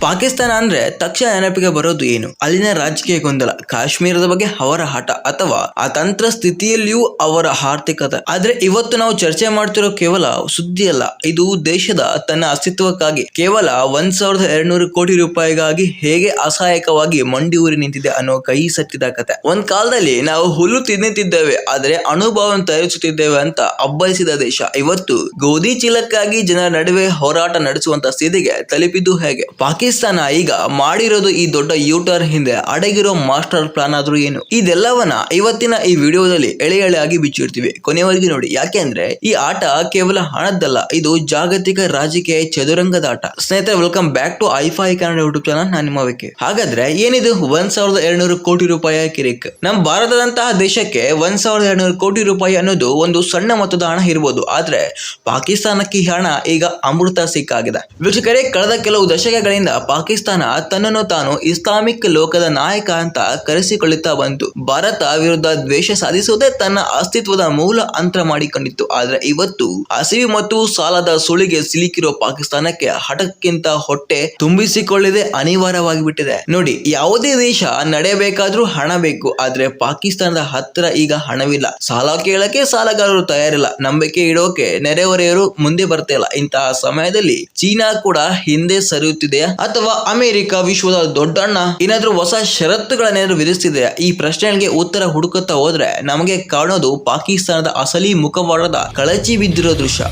ಪಾಕಿಸ್ತಾನ ಅಂದ್ರೆ ತಕ್ಷಣ ನೆನಪಿಗೆ ಬರೋದು ಏನು? ಅಲ್ಲಿನ ರಾಜಕೀಯ ಗೊಂದಲ, ಕಾಶ್ಮೀರದ ಬಗ್ಗೆ ಅವರ ಹಠ ಅಥವಾ ಅತಂತ್ರ ಸ್ಥಿತಿಯಲ್ಲಿಯೂ ಅವರ ಆರ್ಥಿಕತೆ. ಆದ್ರೆ ಇವತ್ತು ನಾವು ಚರ್ಚೆ ಮಾಡ್ತಿರೋ ಕೇವಲ ಸುದ್ದಿ ಅಲ್ಲ. ಇದು ದೇಶದ ತನ್ನ ಅಸ್ತಿತ್ವಕ್ಕಾಗಿ ಕೇವಲ ಒಂದ್ ಸಾವಿರದ ಎರಡ್ನೂರು ಕೋಟಿ ರೂಪಾಯಿಗಾಗಿ ಹೇಗೆ ಅಸಹಾಯಕವಾಗಿ ಮಂಡಿ ಊರಿ ನಿಂತಿದೆ ಅನ್ನೋ ಕೈ ಸತ್ತಿದ ಕತೆ. ಒಂದ್ ಕಾಲದಲ್ಲಿ ನಾವು ಹುಲ್ಲು ತಿನ್ನುತ್ತಿದ್ದೇವೆ, ಆದ್ರೆ ಅನುಭವ ತಯಾರಿಸುತ್ತಿದ್ದೇವೆ ಅಂತ ಅಬ್ಬಯಿಸಿದ ದೇಶ. ಇವತ್ತು ಗೋಧಿ ಚೀಲಕ್ಕಾಗಿ ಜನರ ನಡುವೆ ಹೋರಾಟ ನಡೆಸುವಂತ ಸ್ಥಿತಿಗೆ ತಲುಪಿದ್ದು ಹೇಗೆ? ಪಾಕಿಸ್ತಾನ ಈಗ ಮಾಡಿರೋದು ಈ ದೊಡ್ಡ ಯೂಟರ್ ಹಿಂದೆ ಅಡಗಿರೋ ಮಾಸ್ಟರ್ ಪ್ಲಾನ್ ಆದ್ರೂ ಏನು? ಇದೆಲ್ಲವನ್ನ ಇವತ್ತಿನ ಈ ವಿಡಿಯೋದಲ್ಲಿ ಎಳೆ ಎಳೆ ಆಗಿ ಬಿಚ್ಚಿಡ್ತೀವಿ. ಕೊನೆಯವರೆಗೆ ನೋಡಿ. ಯಾಕೆಂದ್ರೆ ಈ ಆಟ ಕೇವಲ ಹಣದ್ದಲ್ಲ, ಇದು ಜಾಗತಿಕ ರಾಜಕೀಯ ಚದುರಂಗದ ಆಟ. ಸ್ನೇಹಿತರೆ ವೆಲ್ಕಮ್ ಬ್ಯಾಕ್ ಟು ಐಫೈ ಕನ್ನಡ ಯೂಟ್ಯೂಬ್ ಚಾನಲ್ ನಾನು ನಿಮ್ಮ ವಿಕೆ. ಹಾಗಾದ್ರೆ ಏನಿದು? ಒಂದ್ ಸಾವಿರದ ಎರಡ್ನೂರು ಕೋಟಿ ರೂಪಾಯಿ ಕಿರಿಕ್. ನಮ್ಮ ಭಾರತದಂತಹ ದೇಶಕ್ಕೆ ಒಂದ್ ಸಾವಿರದ ಎರಡ್ನೂರು ಕೋಟಿ ರೂಪಾಯಿ ಅನ್ನೋದು ಒಂದು ಸಣ್ಣ ಮೊತ್ತದ ಹಣ ಇರಬಹುದು ಆದ್ರೆ ಪಾಕಿಸ್ತಾನಕ್ಕೆ ಹಣ ಈಗ ಅಮೃತ ಸಿಕ್ಕಾಗಿದೆ. ವೀಕ್ಷಕರೇ, ಕಳೆದ ಕೆಲವು ದಶಕಗಳಿಂದ ಪಾಕಿಸ್ತಾನ ತನ್ನನ್ನು ತಾನು ಇಸ್ಲಾಮಿಕ್ ಲೋಕದ ನಾಯಕ ಅಂತ ಕರೆಸಿಕೊಳ್ಳುತ್ತಾ ಬಂತು. ಭಾರತ ವಿರುದ್ಧ ದ್ವೇಷ ಸಾಧಿಸುವುದೇ ತನ್ನ ಅಸ್ತಿತ್ವದ ಮೂಲ ಅಂತರ ಮಾಡಿಕೊಂಡಿತ್ತು. ಆದ್ರೆ ಇವತ್ತು ಹಸಿವು ಮತ್ತು ಸಾಲದ ಸುಳಿಗೆ ಸಿಲುಕಿರೋ ಪಾಕಿಸ್ತಾನಕ್ಕೆ ಹಠಕ್ಕಿಂತ ಹೊಟ್ಟೆ ತುಂಬಿಸಿಕೊಳ್ಳದೆ ಅನಿವಾರ್ಯವಾಗಿ ಬಿಟ್ಟಿದೆ. ನೋಡಿ, ಯಾವುದೇ ದೇಶ ನಡೆಯಬೇಕಾದ್ರೂ ಹಣ ಬೇಕು. ಆದ್ರೆ ಪಾಕಿಸ್ತಾನದ ಹತ್ತಿರ ಈಗ ಹಣವಿಲ್ಲ. ಸಾಲ ಕೇಳಕ್ಕೆ ಸಾಲಗಾರರು ತಯಾರಿಲ್ಲ. ನಂಬಿಕೆ ಇಡೋಕೆ ನೆರೆಹೊರೆಯರು ಮುಂದೆ ಬರ್ತಾ ಇಲ್ಲ. ಇಂತಹ ಸಮಯದಲ್ಲಿ ಚೀನಾ ಕೂಡ ಹಿಂದೆ ಸರಿಯುತ್ತಿದೆಯಾ? ಅಥವಾ ಅಮೆರಿಕ ವಿಶ್ವದ ದೊಡ್ಡಣ್ಣ ಏನಾದ್ರೂ ಹೊಸ ಷರತ್ತುಗಳನ್ನೇನಾದ್ರು ವಿಧಿಸ್ತಿದೆ ಈ ಪ್ರಶ್ನೆಗೆ ಉತ್ತರ ಹುಡುಕುತ್ತಾ ಹೋದ್ರೆ ನಮಗೆ ಕಾಣೋದು ಪಾಕಿಸ್ತಾನದ ಅಸಲಿ ಮುಖವಾಡದ ಕಳಚಿ ಬಿದ್ದಿರೋ ದೃಶ್ಯ.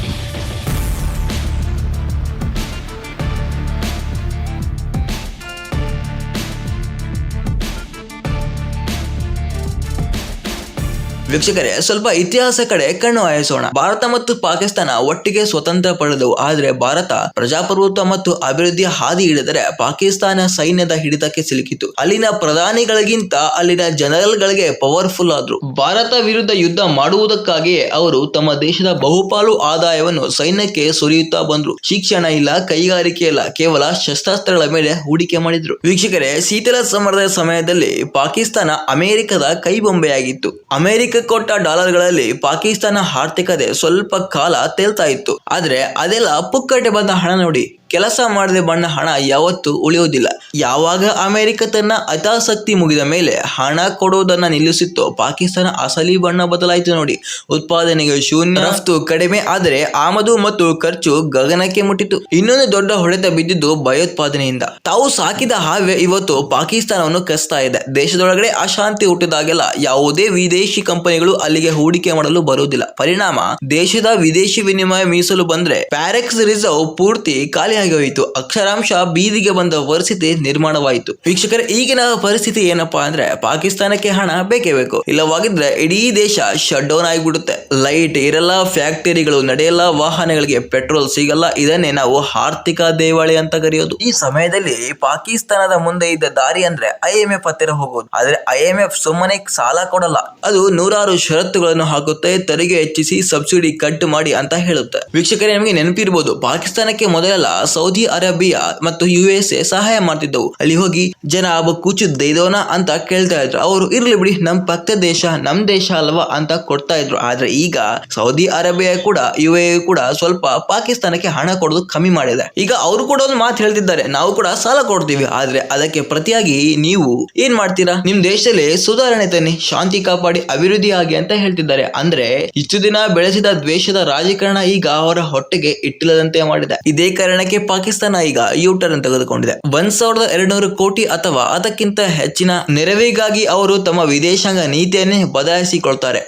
ವೀಕ್ಷಕರೇ, ಸ್ವಲ್ಪ ಇತಿಹಾಸ ಕಡೆ ಕಣ್ಣು ಹಾಯಿಸೋಣ. ಭಾರತ ಮತ್ತು ಪಾಕಿಸ್ತಾನ ಒಟ್ಟಿಗೆ ಸ್ವತಂತ್ರ ಪಡೆದವು. ಆದರೆ ಭಾರತ ಪ್ರಜಾಪ್ರಭುತ್ವ ಮತ್ತು ಅಭಿವೃದ್ಧಿಯ ಹಾದಿ ಹಿಡಿದರೆ ಪಾಕಿಸ್ತಾನ ಸೈನ್ಯದ ಹಿಡಿತಕ್ಕೆ ಸಿಲುಕಿತು. ಅಲ್ಲಿನ ಪ್ರಧಾನಿಗಳಿಗಿಂತ ಅಲ್ಲಿನ ಜನರಲ್ಗಳಿಗೆ ಪವರ್ಫುಲ್ ಆದ್ರು. ಭಾರತ ವಿರುದ್ಧ ಯುದ್ಧ ಮಾಡುವುದಕ್ಕಾಗಿಯೇ ಅವರು ತಮ್ಮ ದೇಶದ ಬಹುಪಾಲು ಆದಾಯವನ್ನು ಸೈನ್ಯಕ್ಕೆ ಸುರಿಯುತ್ತಾ ಬಂದ್ರು. ಶಿಕ್ಷಣ ಇಲ್ಲ, ಕೈಗಾರಿಕೆ ಇಲ್ಲ, ಕೇವಲ ಶಸ್ತ್ರಾಸ್ತ್ರಗಳ ಮೇಲೆ ಹೂಡಿಕೆ ಮಾಡಿದ್ರು. ವೀಕ್ಷಕರೇ, ಶೀತಲ ಸಮರದ ಸಮಯದಲ್ಲಿ ಪಾಕಿಸ್ತಾನ ಅಮೆರಿಕದ ಕೈಬೊಂಬೆಯಾಗಿತ್ತು. ಅಮೆರಿಕ ಕೊಟ್ಟ ಡಾಲರ್ಗಳಲ್ಲಿ ಪಾಕಿಸ್ತಾನ ಆರ್ಥಿಕತೆ ಸ್ವಲ್ಪ ಕಾಲ ತೇಲ್ತಾ ಇತ್ತು. ಆದ್ರೆ ಅದೆಲ್ಲ ಪುಕ್ಕಟೆ ಬಂದ ಹಣ ನೋಡಿ ಕೆಲಸ ಮಾಡದೆ ಬಣ್ಣ ಹಣ ಯಾವತ್ತೂ ಉಳಿಯೋದಿಲ್ಲ ಯಾವಾಗ ಅಮೆರಿಕ ತನ್ನ ಹತಾಸಕ್ತಿ ಮುಗಿದ ಮೇಲೆ ಹಣ ಕೊಡುವುದನ್ನ ನಿಲ್ಲಿಸಿತ್ತೋ ಪಾಕಿಸ್ತಾನ ಅಸಲಿ ಬಣ್ಣ ಬದಲಾಯಿತು ನೋಡಿ. ಉತ್ಪಾದನೆಗೆ ಶೂನ್ಯ, ರಫ್ತು ಕಡಿಮೆ ಆದರೆ ಆಮದು ಮತ್ತು ಖರ್ಚು ಗಗನಕ್ಕೆ ಮುಟ್ಟಿತು ಇನ್ನೊಂದು ದೊಡ್ಡ ಹೊಡೆತ ಬಿದ್ದಿದ್ದು ಭಯೋತ್ಪಾದನೆಯಿಂದ. ತಾವು ಸಾಕಿದ ಹಾವೆ ಇವತ್ತು ಪಾಕಿಸ್ತಾನವನ್ನು ಕಸ್ತಾ ಇದೆ. ದೇಶದೊಳಗಡೆ ಅಶಾಂತಿ ಹುಟ್ಟಿದಾಗೆಲ್ಲ ಯಾವುದೇ ವಿದೇಶಿ ಕಂಪನಿಗಳು ಅಲ್ಲಿಗೆ ಹೂಡಿಕೆ ಮಾಡಲು ಬರುವುದಿಲ್ಲ. ಪರಿಣಾಮ ದೇಶದ ವಿದೇಶಿ ವಿನಿಮಯ ಮೀಸಲು ಬಂದ್ರೆ ಪ್ಯಾರೆಕ್ಸ್ ರಿಸರ್ವ್ ಪೂರ್ತಿ ಹೋಯಿತು ಅಕ್ಷರಾಂಶ ಬೀದಿಗೆ ಬಂದ ಪರಿಸ್ಥಿತಿ ನಿರ್ಮಾಣವಾಯಿತು. ವೀಕ್ಷಕರ, ಈಗಿನ ಪರಿಸ್ಥಿತಿ ಏನಪ್ಪಾ ಅಂದ್ರೆ ಪಾಕಿಸ್ತಾನಕ್ಕೆ ಹಣ ಬೇಕೇ ಬೇಕು. ಇಲ್ಲವಾಗಿದ್ರೆ ಇಡೀ ದೇಶ ಶಟ್ ಡೌನ್ ಆಗಿಬಿಡುತ್ತೆ. ಲೈಟ್ ಇರಲ್ಲ ಫ್ಯಾಕ್ಟರಿಗಳು ನಡೆಯಲ್ಲ, ವಾಹನಗಳಿಗೆ ಪೆಟ್ರೋಲ್ ಸಿಗಲ್ಲ. ಇದನ್ನೇ ನಾವು ಆರ್ಥಿಕ ದೇವಾಳಿ ಅಂತ ಕರೆಯೋದು. ಈ ಸಮಯದಲ್ಲಿ ಪಾಕಿಸ್ತಾನದ ಮುಂದೆ ಇದ್ದ ದಾರಿ ಅಂದ್ರೆ ಐ ಎಂ ಎಫ್ ಹತ್ತಿರ ಹೋಗೋದು. ಆದ್ರೆ ಐ ಎಂ ಎಫ್ ಸುಮ್ಮನೆ ಸಾಲ ಕೊಡಲ್ಲ. ಅದು ನೂರಾರು ಷರತ್ತುಗಳನ್ನು ಹಾಕುತ್ತೆ, ತೆರಿಗೆ ಹೆಚ್ಚಿಸಿ, ಸಬ್ಸಿಡಿ ಕಟ್ ಮಾಡಿ ಅಂತ ಹೇಳುತ್ತೆ. ವೀಕ್ಷಕರೇ, ನಿಮಗೆ ನೆನಪಿರ್ಬೋದು, ಪಾಕಿಸ್ತಾನಕ್ಕೆ ಮೊದಲೆಲ್ಲ ಸೌದಿ ಅರೇಬಿಯಾ ಮತ್ತು ಯು ಎಸ್ ಎ ಸಹಾಯ ಮಾಡ್ತಿದ್ದವು. ಅಲ್ಲಿ ಹೋಗಿ ಜನ ಕುಚು ದೈದೋನ ಅಂತ ಕೇಳ್ತಾ ಇದ್ರು. ಅವರು, ಇರ್ಲಿ ಬಿಡಿ, ನಮ್ ಪಕ್ಕ ದೇಶ, ನಮ್ ದೇಶ ಅಲ್ವಾ ಅಂತ ಕೊಡ್ತಾ ಇದ್ರು. ಆದ್ರೆ ಈಗ ಸೌದಿ ಅರೇಬಿಯಾ ಕೂಡ ಯು ಎ ಕೂಡ ಸ್ವಲ್ಪ ಪಾಕಿಸ್ತಾನಕ್ಕೆ ಹಣ ಕೊಡೋದು ಕಮ್ಮಿ ಮಾಡಿದೆ. ಈಗ ಅವರು ಕೂಡ ಒಂದು ಮಾತು ಹೇಳ್ತಿದ್ದಾರೆ. ನಾವು ಕೂಡ ಸಾಲ ಕೊಡ್ತೀವಿ. ಆದ್ರೆ ಅದಕ್ಕೆ ಪ್ರತಿಯಾಗಿ ನೀವು ಏನ್ ಮಾಡ್ತೀರಾ? ನಿಮ್ ದೇಶದಲ್ಲಿ ಸುಧಾರಣೆ ತನ್ನಿ, ಶಾಂತಿ ಕಾಪಾಡಿ, ಅಭಿವೃದ್ಧಿ ಆಗಿ ಅಂತ ಹೇಳ್ತಿದ್ದಾರೆ. ಅಂದ್ರೆ ಇಷ್ಟು ದಿನ ಬೆಳೆಸಿದ ದ್ವೇಷದ ರಾಜಕಾರಣ ಈಗ ಅವರ ಹೊಟ್ಟೆಗೆ ಇಟ್ಟಿಲ್ಲದಂತೆ ಮಾಡಿದೆ. ಇದೇ ಕಾರಣಕ್ಕೆ ಪಾಕಿಸ್ತಾನ ಈಗ ಯೂಟರ್ನ್ ತೆಗೆದುಕೊಂಡಿದೆ. ಒಂದ್ ಸಾವಿರದ ಎರಡ್ನೂರು ಕೋಟಿ ಅಥವಾ ಅದಕ್ಕಿಂತ ಹೆಚ್ಚಿನ ನೆರವಿಗಾಗಿ ಅವರು ತಮ್ಮ ವಿದೇಶಾಂಗ ನೀತಿಯನ್ನೇ ಬದಲಾಯಿಸಿಕೊಳ್ತಾರೆ.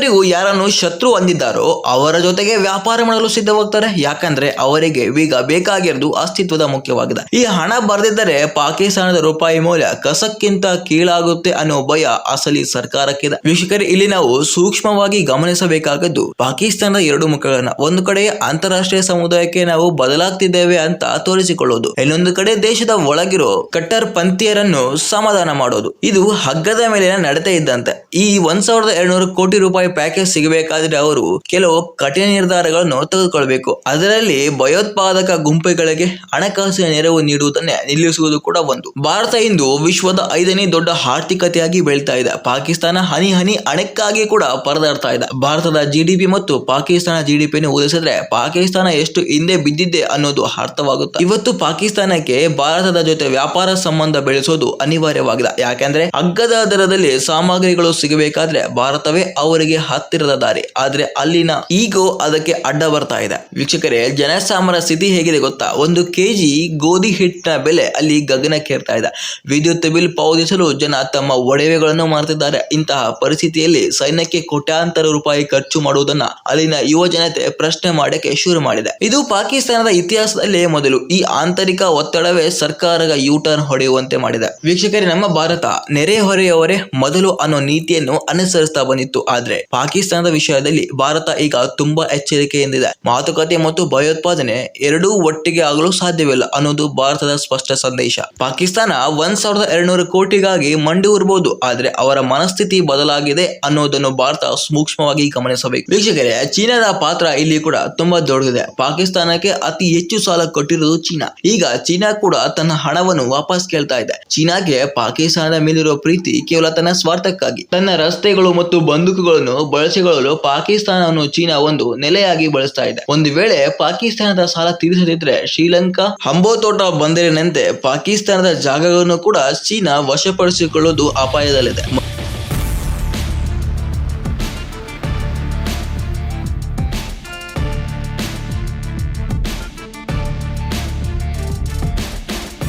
ನಿನ್ನೆವರೆಗೂ ಯಾರನ್ನು ಶತ್ರು ಹೊಂದಿದ್ದಾರೋ ಅವರ ಜೊತೆಗೆ ವ್ಯಾಪಾರ ಮಾಡಲು ಸಿದ್ಧವಾಗ್ತಾರೆ. ಯಾಕಂದ್ರೆ ಅವರಿಗೆ ಈಗ ಬೇಕಾಗಿರೋದು ಅಸ್ತಿತ್ವದ ಮುಖ್ಯವಾಗಿದೆ. ಈ ಹಣ ಬರೆದಿದ್ದರೆ ಪಾಕಿಸ್ತಾನದ ರೂಪಾಯಿ ಮೌಲ್ಯ ಕಸಕ್ಕಿಂತ ಕೀಳಾಗುತ್ತೆ ಅನ್ನೋ ಭಯ ಅಸಲಿ ಸರ್ಕಾರಕ್ಕಿದೆ. ವೀಕ್ಷಕರೇ, ಇಲ್ಲಿ ನಾವು ಸೂಕ್ಷ್ಮವಾಗಿ ಗಮನಿಸಬೇಕಾಗದ್ದು ಪಾಕಿಸ್ತಾನದ ಎರಡು ಮುಖಗಳನ್ನ. ಒಂದು ಕಡೆ ಅಂತಾರಾಷ್ಟ್ರೀಯ ಸಮುದಾಯಕ್ಕೆ ನಾವು ಬದಲಾಗ್ತಿದ್ದೇವೆ ಅಂತ ತೋರಿಸಿಕೊಳ್ಳೋದು. ಇನ್ನೊಂದು ಕಡೆ ದೇಶದ ಒಳಗಿರೋ ಕಟ್ಟರ್ ಪಂಥೀಯರನ್ನು ಸಮಾಧಾನ ಮಾಡೋದು. ಇದು ಹಗ್ಗದ ಮೇಲಿನ ನಡತೆ ಇದ್ದಂತೆ. ಈ ಒಂದ್ ಸಾವಿರದ ಎರಡ್ನೂರು ಕೋಟಿ ರೂಪಾಯಿ ಪ್ಯಾಕೇಜ್ ಸಿಗಬೇಕಾದ್ರೆ ಅವರು ಕೆಲವು ಕಠಿಣ ನಿರ್ಧಾರಗಳನ್ನು ತೆಗೆದುಕೊಳ್ಬೇಕು. ಅದರಲ್ಲಿ ಭಯೋತ್ಪಾದಕ ಗುಂಪುಗಳಿಗೆ ಹಣಕಾಸಿನ ನೆರವು ನೀಡುವುದನ್ನೇ ನಿಲ್ಲಿಸುವುದು ಕೂಡ ಒಂದು. ಭಾರತ ಇಂದು ವಿಶ್ವದ ಐದನೇ ದೊಡ್ಡ ಆರ್ಥಿಕತೆಯಾಗಿ ಬೆಳೀತಾ ಇದೆ. ಪಾಕಿಸ್ತಾನ ಹನಿ ಹನಿ ಹಣಕ್ಕಾಗಿ ಕೂಡ ಪರದಾಡ್ತಾ ಇದೆ. ಭಾರತದ ಜಿಡಿಪಿ ಮತ್ತು ಪಾಕಿಸ್ತಾನ ಜಿಡಿಪಿಯನ್ನು ಹೋಲಿಸಿದ್ರೆ ಪಾಕಿಸ್ತಾನ ಎಷ್ಟು ಹಿಂದೆ ಬಿದ್ದಿದೆ ಅನ್ನೋದು ಅರ್ಥವಾಗುತ್ತೆ. ಇವತ್ತು ಪಾಕಿಸ್ತಾನಕ್ಕೆ ಭಾರತದ ಜೊತೆ ವ್ಯಾಪಾರ ಸಂಬಂಧ ಬೆಳೆಸೋದು ಅನಿವಾರ್ಯವಾಗಿದೆ. ಯಾಕೆಂದ್ರೆ ಅಗ್ಗದ ದರದಲ್ಲಿ ಸಾಮಗ್ರಿಗಳು ಸಿಗಬೇಕಾದ್ರೆ ಭಾರತವೇ ಅವರಿಗೆ ಹತ್ತಿರದ ದಾರಿ. ಆದ್ರೆ ಅಲ್ಲಿನ ಈಗೋ ಅದಕ್ಕೆ ಅಡ್ಡ ಬರ್ತಾ ಇದೆ. ವೀಕ್ಷಕರೇ, ಜನಸಾಮಾನ್ಯರ ಸ್ಥಿತಿ ಹೇಗಿದೆ ಗೊತ್ತಾ? ಒಂದು ಕೆಜಿ ಗೋಧಿ ಹಿಟ್ಟಿನ ಬೆಲೆ ಅಲ್ಲಿ ಗಗನಕ್ಕೇರ್ತಾ ಇದೆ. ವಿದ್ಯುತ್ ಬಿಲ್ ಪಾವತಿಸಲು ಜನ ತಮ್ಮ ಒಡವೆಗಳನ್ನು ಮಾರ್ತಿದ್ದಾರೆ. ಇಂತಹ ಪರಿಸ್ಥಿತಿಯಲ್ಲಿ ಸೈನ್ಯಕ್ಕೆ ಕೋಟ್ಯಾಂತರ ರೂಪಾಯಿ ಖರ್ಚು ಮಾಡುವುದನ್ನ ಅಲ್ಲಿನ ಯುವ ಜನತೆ ಪ್ರಶ್ನೆ ಮಾಡಕ್ಕೆ ಶುರು ಮಾಡಿದೆ. ಇದು ಪಾಕಿಸ್ತಾನದ ಇತಿಹಾಸದಲ್ಲೇ ಮೊದಲು. ಈ ಆಂತರಿಕ ಒತ್ತಡವೇ ಸರ್ಕಾರದ ಯೂಟರ್ನ್ ಹೊಡೆಯುವಂತೆ ಮಾಡಿದೆ. ವೀಕ್ಷಕರೇ, ನಮ್ಮ ಭಾರತ ನೆರೆಹೊರೆಯವರೇ ಮೊದಲು ಅನ್ನೋ ನೀತಿಯನ್ನು ಅನುಸರಿಸ್ತಾ ಬಂದಿತ್ತು. ಆದ್ರೆ ಪಾಕಿಸ್ತಾನದ ವಿಷಯದಲ್ಲಿ ಭಾರತ ಈಗ ತುಂಬಾ ಎಚ್ಚರಿಕೆಯಿಂದಿದೆ. ಮಾತುಕತೆ ಮತ್ತು ಭಯೋತ್ಪಾದನೆ ಎರಡೂ ಒಟ್ಟಿಗೆ ಆಗಲು ಸಾಧ್ಯವಿಲ್ಲ ಅನ್ನೋದು ಭಾರತದ ಸ್ಪಷ್ಟ ಸಂದೇಶ. ಪಾಕಿಸ್ತಾನ ಒಂದ್ ಸಾವಿರದ ಎರಡ್ನೂರು ಕೋಟಿಗಾಗಿ ಮಂಡಿ ಉರ್ಬೋದು, ಆದ್ರೆ ಅವರ ಮನಸ್ಥಿತಿ ಬದಲಾಗಿದೆ ಅನ್ನೋದನ್ನು ಭಾರತ ಸೂಕ್ಷ್ಮವಾಗಿ ಗಮನಿಸಬೇಕು. ವೀಕ್ಷಕರೇ, ಚೀನಾದ ಪಾತ್ರ ಇಲ್ಲಿ ಕೂಡ ತುಂಬಾ ದೊಡ್ಡದಿದೆ. ಪಾಕಿಸ್ತಾನಕ್ಕೆ ಅತಿ ಹೆಚ್ಚು ಸಾಲ ಕೊಟ್ಟಿರುವುದು ಚೀನಾ. ಈಗ ಚೀನಾ ಕೂಡ ತನ್ನ ಹಣವನ್ನು ವಾಪಸ್ ಕೇಳ್ತಾ ಇದೆ. ಚೀನಾಗೆ ಪಾಕಿಸ್ತಾನದ ಮೇಲಿರುವ ಪ್ರೀತಿ ಕೇವಲ ತನ್ನ ಸ್ವಾರ್ಥಕ್ಕಾಗಿ. ತನ್ನ ರಸ್ತೆಗಳು ಮತ್ತು ಬಂದೂಕುಗಳನ್ನು ಬಳಸಿಕೊಳ್ಳಲು ಪಾಕಿಸ್ತಾನವನ್ನು ಚೀನಾ ಒಂದು ನೆಲೆಯಾಗಿ ಬಳಸ್ತಾ ಇದೆ. ಒಂದು ವೇಳೆ ಪಾಕಿಸ್ತಾನದ ಸಾಲ ತೀರಿಸದಿದ್ರೆ ಶ್ರೀಲಂಕಾ ಹಂಬೋತೋಟ ಬಂದರಿನಂತೆ ಪಾಕಿಸ್ತಾನದ ಜಾಗಗಳನ್ನು ಕೂಡ ಚೀನಾ ವಶಪಡಿಸಿಕೊಳ್ಳುವುದು ಅಪಾಯದಲ್ಲಿದೆ.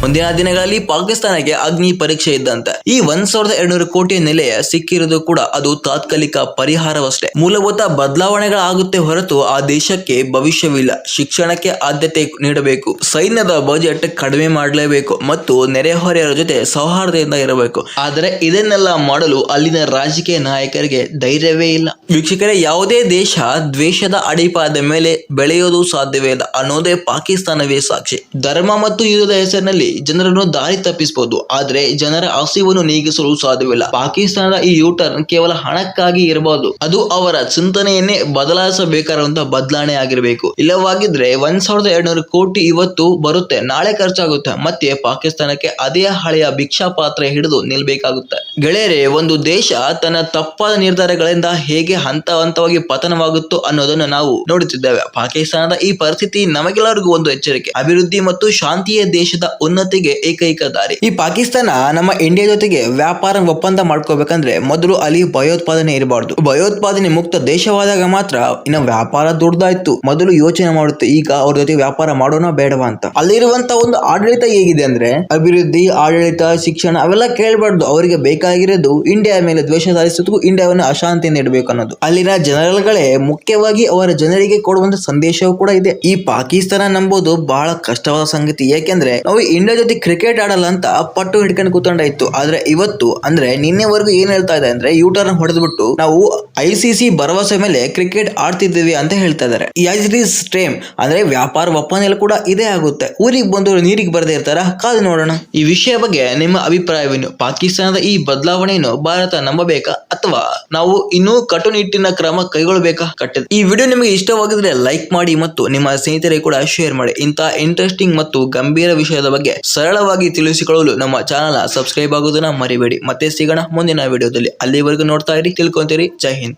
ಮುಂದಿನ ದಿನಗಳಲ್ಲಿ ಪಾಕಿಸ್ತಾನಕ್ಕೆ ಅಗ್ನಿ ಪರೀಕ್ಷೆ ಇದ್ದಂತೆ. ಈ ಒಂದ್ ಸಾವಿರದ ಎರಡ್ನೂರು ಕೋಟಿ ನೆಲೆ ಸಿಕ್ಕಿರೋದು ಕೂಡ ಅದು ತಾತ್ಕಾಲಿಕ ಪರಿಹಾರವಷ್ಟೇ. ಮೂಲಭೂತ ಬದಲಾವಣೆಗಳಾಗುತ್ತೆ ಹೊರತು ಆ ದೇಶಕ್ಕೆ ಭವಿಷ್ಯವಿಲ್ಲ. ಶಿಕ್ಷಣಕ್ಕೆ ಆದ್ಯತೆ ನೀಡಬೇಕು. ಸೈನ್ಯದ ಬಜೆಟ್ ಕಡಿಮೆ ಮಾಡಲೇಬೇಕು ಮತ್ತು ನೆರೆಹೊರೆಯವರ ಜೊತೆ ಸೌಹಾರ್ದದಿಂದ ಇರಬೇಕು. ಆದರೆ ಇದನ್ನೆಲ್ಲ ಮಾಡಲು ಅಲ್ಲಿನ ರಾಜಕೀಯ ನಾಯಕರಿಗೆ ಧೈರ್ಯವೇ ಇಲ್ಲ. ವೀಕ್ಷಕರೇ, ಯಾವುದೇ ದೇಶ ದ್ವೇಷದ ಅಡಿಪಾದ ಮೇಲೆ ಬೆಳೆಯೋದು ಸಾಧ್ಯವೇ ಇಲ್ಲ ಅನ್ನೋದೇ ಪಾಕಿಸ್ತಾನವೇ ಸಾಕ್ಷಿ. ಧರ್ಮ ಮತ್ತು ಯುದ್ಧದ ಹೆಸರಿನಲ್ಲಿ ಜನರನ್ನು ದಾರಿ ತಪ್ಪಿಸಬಹುದು. ಆದ್ರೆ ಜನರ ಹಸಿವನ್ನು ನೀಗಿಸಲು ಸಾಧ್ಯವಿಲ್ಲ. ಪಾಕಿಸ್ತಾನದ ಈ ಯೂಟರ್ನ್ ಕೇವಲ ಹಣಕ್ಕಾಗಿ ಇರಬಹುದು. ಅದು ಅವರ ಚಿಂತನೆಯನ್ನೇ ಬದಲಾಯಿಸಬೇಕಾದಂತಹ ಬದಲಾವಣೆ ಆಗಿರಬೇಕು. ಇಲ್ಲವಾಗಿದ್ರೆ ಒಂದ್ ಸಾವಿರದ ಎರಡ್ನೂರು ಕೋಟಿ ಇವತ್ತು ಬರುತ್ತೆ. ನಾಳೆ ಖರ್ಚಾಗುತ್ತೆ. ಮತ್ತೆ ಪಾಕಿಸ್ತಾನಕ್ಕೆ ಅದೇ ಹಳೆಯ ಭಿಕ್ಷಾ ಪಾತ್ರ ಹಿಡಿದು ನಿಲ್ಬೇಕಾಗುತ್ತೆ. ಗೆಳೆಯರೇ, ಒಂದು ದೇಶ ತನ್ನ ತಪ್ಪಾದ ನಿರ್ಧಾರಗಳಿಂದ ಹೇಗೆ ಹಂತ ಹಂತವಾಗಿ ಪತನವಾಗುತ್ತೋ ಅನ್ನೋದನ್ನು ನಾವು ನೋಡುತ್ತಿದ್ದೇವೆ. ಪಾಕಿಸ್ತಾನದ ಈ ಪರಿಸ್ಥಿತಿ ನಮಗೆಲ್ಲರಿಗೂ ಒಂದು ಎಚ್ಚರಿಕೆ. ಅಭಿವೃದ್ಧಿ ಮತ್ತು ಶಾಂತಿಯ ದೇಶದ ಉನ್ನತಿಗೆ ಏಕೈಕ ದಾರಿ. ಈ ಪಾಕಿಸ್ತಾನ ನಮ್ಮ ಇಂಡಿಯಾ ಜೊತೆಗೆ ವ್ಯಾಪಾರ ಒಪ್ಪಂದ ಮಾಡ್ಕೋಬೇಕಂದ್ರೆ ಮೊದಲು ಅಲ್ಲಿ ಭಯೋತ್ಪಾದನೆ ಇರಬಾರ್ದು. ಭಯೋತ್ಪಾದನೆ ಮುಕ್ತ ದೇಶವಾದಾಗ ಮಾತ್ರ ಇನ್ನು ವ್ಯಾಪಾರ ದೊಡ್ಡದಾಯ್ತು. ಮೊದಲು ಯೋಚನೆ ಮಾಡುತ್ತೆ, ಈಗ ಅವ್ರ ಜೊತೆ ವ್ಯಾಪಾರ ಮಾಡೋಣ ಬೇಡವಾ ಅಂತ. ಅಲ್ಲಿರುವಂತ ಒಂದು ಆಡಳಿತ ಹೇಗಿದೆ ಅಂದ್ರೆ ಅಭಿವೃದ್ಧಿ, ಆಡಳಿತ, ಶಿಕ್ಷಣ ಅವೆಲ್ಲ ಕೇಳಬಾರ್ದು. ಅವರಿಗೆ ಬೇಕಾಗಿರೋದು ಇಂಡಿಯಾ ಮೇಲೆ ದ್ವೇಷ ಸಾಧಿಸೋದಕ್ಕೂ ಇಂಡಿಯಾವನ್ನು ಅಶಾಂತಿ ನೀಡಬೇಕು ಅನ್ನೋದು. ಅಲ್ಲಿನ ಜನರಲ್ಗಳೇ ಮುಖ್ಯವಾಗಿ ಅವರ ಜನರಿಗೆ ಕೊಡುವಂತ ಸಂದೇಶವೂ ಕೂಡ ಇದೆ. ಈ ಪಾಕಿಸ್ತಾನ ನಂಬೋದು ಬಹಳ ಕಷ್ಟವಾದ ಸಂಗತಿ. ಏಕೆಂದ್ರೆ ನಾವು ಇಂಡಿಯಾ ಜೊತೆ ಕ್ರಿಕೆಟ್ ಆಡಲ್ಲ ಅಂತ ಪಟ್ಟು ಹಿಡ್ಕೊಂಡು ಕೂತ್ಕೊಂಡಾಯ್ತು. ಆದ್ರೆ ಇವತ್ತು ಅಂದ್ರೆ ನಿನ್ನೆವರೆಗೂ ಏನ್ ಹೇಳ್ತಾ ಇದೆ ಅಂದ್ರೆ ಯೂಟರ್ನ್ ಹೊಡೆದ್ಬಿಟ್ಟು ನಾವು ಐ ಸಿ ಸಿ ಭರವಸೆ ಮೇಲೆ ಕ್ರಿಕೆಟ್ ಆಡ್ತಿದ್ದೀವಿ ಅಂತ ಹೇಳ್ತಾ ಇದಾರೆ ಇಟ್ ಈಸ್ ಅಂದ್ರೆ ವ್ಯಾಪಾರ ಒಪ್ಪಂದಲ್ಲಿ ಕೂಡ ಇದೇ ಆಗುತ್ತೆ. ಊರಿಗೆ ಬಂದು ನೀರಿಗೆ ಬರದೇ ಇರ್ತಾರ? ಕಾದು ನೋಡೋಣ. ಈ ವಿಷಯ ಬಗ್ಗೆ ನಿಮ್ಮ ಅಭಿಪ್ರಾಯವೇನು? ಪಾಕಿಸ್ತಾನದ ಈ ಬದಲಾವಣೆಯನ್ನು ಭಾರತ ನಂಬಬೇಕಾ? ಅಥವಾ ನಾವು ಇನ್ನೂ ಕಟ್ಟುನಿಟ್ಟಿನ ಕ್ರಮ ಕೈಗೊಳ್ಳಬೇಕಾ ಕಟ್ಟಿದ ಈ ವಿಡಿಯೋ ನಿಮಗೆ ಇಷ್ಟವಾಗಿದ್ರೆ ಲೈಕ್ ಮಾಡಿ ಮತ್ತು ನಿಮ್ಮ ಸ್ನೇಹಿತರಿಗೆ ಕೂಡ ಶೇರ್ ಮಾಡಿ. ಇಂತಹ ಇಂಟ್ರೆಸ್ಟಿಂಗ್ ಮತ್ತು ಗಂಭೀರ ವಿಷಯದ ಬಗ್ಗೆ ಸರಳವಾಗಿ ತಿಳಿಸಿಕೊಳ್ಳಲು ನಮ್ಮ ಚಾನಲ್ ಸಬ್ಸ್ಕ್ರೈಬ್ ಆಗೋದನ್ನ ಮರಿಬೇಡಿ. ಮತ್ತೆ ಸಿಗೋಣ ಮುಂದಿನ ವಿಡಿಯೋದಲ್ಲಿ. ಅಲ್ಲಿವರೆಗೂ ನೋಡ್ತಾ ಇರಿ, ತಿಳ್ಕೊಂತೀರಿ. ಜೈ ಹಿಂದ್.